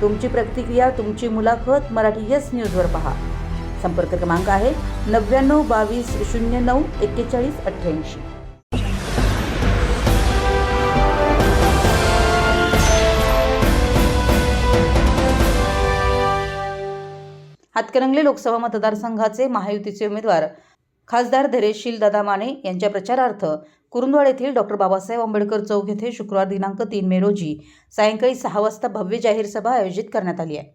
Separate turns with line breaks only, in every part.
तुमची प्रतिक्रिया तुमची मुलाखत मराठी येस न्यूजवर पहा. संपर्क क्रमांक आहे नव्याण्णव बावीस शून्य नऊ एक्केचाळीस अठ्ठ्याऐंशी. हातकरंगले लोकसभा मतदारसंघाचे महायुतीचे उमेदवार खासदार धैर्यशील दादा माने यांच्या प्रचारार्थ कुरुंदवाड येथील डॉक्टर बाबासाहेब आंबेडकर चौक येथे शुक्रवार दिनांक तीन मे रोजी सायंकाळी सहा वाजता भव्य जाहीर सभा आयोजित करण्यात आली आहे.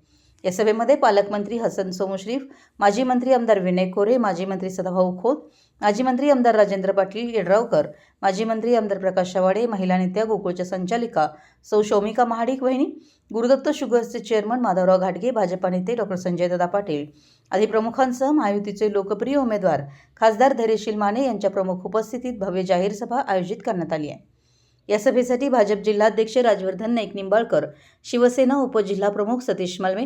या सभेमध्ये पालकमंत्री हसन सोमुश्रीफ माजी मंत्री आमदार विनय कोरे माजी मंत्री सदाभाऊ खोत माजी मंत्री आमदार राजेंद्र पाटील येड्रावकर माजी मंत्री आमदार प्रकाश शवाडे महिला नेत्या गोकुळच्या संचालिका सौ शौमिका महाडिक वहिनी गुरुदत्त शुगर्सचे चेअरमन माधवराव घाटगे भाजपा नेते डॉक्टर संजयदादा पाटील आदी प्रमुखांसह महायुतीचे लोकप्रिय उमेदवार खासदार धैर्यशील माने यांच्या प्रमुख उपस्थितीत भव्य जाहीर सभा आयोजित करण्यात आली आहे. या सभेसाठी भाजप जिल्हाध्यक्ष राजवर्धन नाईक निंबाळकर शिवसेना उपजिल्हाप्रमुख सतीश मालमे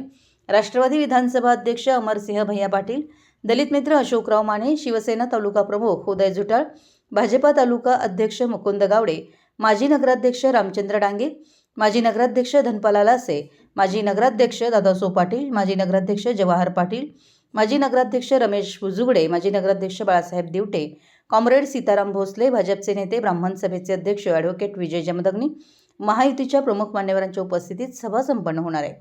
राष्ट्रवादी विधानसभा अध्यक्ष अमरसिंह भैया पाटील दलित मित्र अशोकराव माने शिवसेना तालुका प्रमुख उदय जुटाळ भाजपा तालुका अध्यक्ष मुकुंद गावडे माजी नगराध्यक्ष रामचंद्र डांगे माजी नगराध्यक्ष धनपाला लासे माजी नगराध्यक्ष दादासो पाटील माजी नगराध्यक्ष जवाहर पाटील माजी नगराध्यक्ष रमेश बुजुगडे माजी नगराध्यक्ष बाळासाहेब दिवटे कॉम्रेड सीताराम भोसले भाजपचे नेते ब्राह्मण सभेचे अध्यक्ष ॲडव्होकेट विजय जमदग्नी महायुतीच्या प्रमुख मान्यवरांच्या उपस्थितीत सभा संपन्न होणार आहे.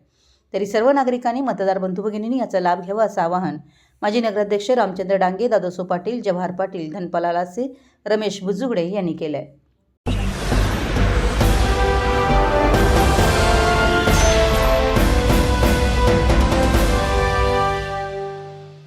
तरी सर्व नागरिकांनी मतदार बंधू भगिनींनी याचा लाभ घ्यावा असं आवाहन माजी नगराध्यक्ष रामचंद्र डांगे दादोसो पाटील जवाहर पाटील धनपाला लासे रमेश बुजुगडे यांनी केलं आहे